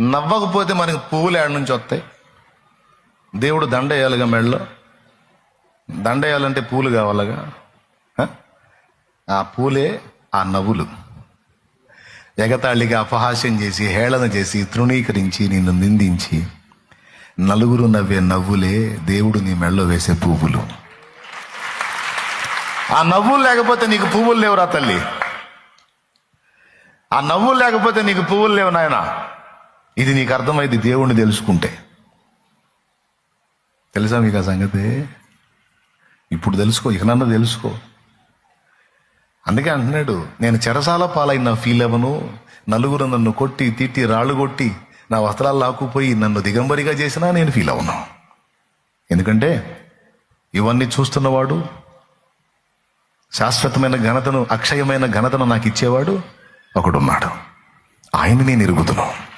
నవ్వకపోతే మనకి పువ్వులు ఏడ నుంచి వస్తాయి? దేవుడు దండ వేయాలిగా మెడలో? దండ వేయాలంటే పూలు కావాలగా? ఆ పూలే ఆ నవ్వులు. ఎగతాళిగా అపహాస్యం చేసి హేళన చేసి తృణీకరించి నిన్ను నిందించి నలుగురు నవ్వే నవ్వులే దేవుడు నీ మెడలో వేసే పువ్వులు. ఆ నవ్వులు లేకపోతే నీకు పువ్వులు లేవురా తల్లి? ఆ నవ్వులు లేకపోతే నీకు పువ్వులు లేవు నాయనా. ఇది నీకు అర్థమైంది దేవుణ్ణి తెలుసుకుంటే. తెలుసా మీకు ఆ సంగతి? ఇప్పుడు తెలుసుకో ఇక నన్ను తెలుసుకో. అందుకే అంటున్నాడు నేను చెరసాల పాలైన ఫీల్ అవ్వను నలుగురు నన్ను కొట్టి తిట్టి రాళ్ళు కొట్టి నా వస్త్రాలు లాక్కుపోయి నన్ను దిగంబరిగా చేసినా నేను ఫీల్ అవ్వను ఎందుకంటే ఇవన్నీ చూస్తున్నవాడు శాశ్వతమైన ఘనతను అక్షయమైన ఘనతను నాకు ఇచ్చేవాడు ఒకడున్నాడు. ఆయన నేను ఇరుగుతున్నాను